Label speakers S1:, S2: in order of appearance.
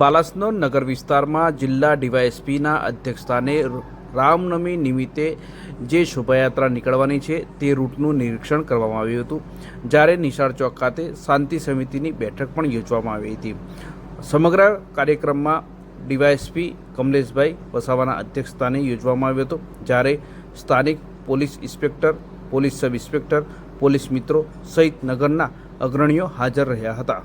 S1: બાલાસનોર નગર વિસ્તારમાં જિલ્લા ડીવાયએસપીના અધ્યક્ષસ્થાને રામનવમી નિમિત્તે જે શોભાયાત્રા નીકળવાની છે તે રૂટનું નિરીક્ષણ કરવામાં આવ્યું હતું. જ્યારે નિશાળ ચોક ખાતે શાંતિ સમિતિની બેઠક પણ યોજવામાં આવી હતી. સમગ્ર કાર્યક્રમમાં ડીવાયએસપી કમલેશભાઈ વસાવાના અધ્યક્ષસ્થાને યોજવામાં આવ્યો હતો. જ્યારે સ્થાનિક police inspector, police sub inspector police મિત્રો સહિત નગરના અગ્રણીઓ હાજર રહ્યા હતા.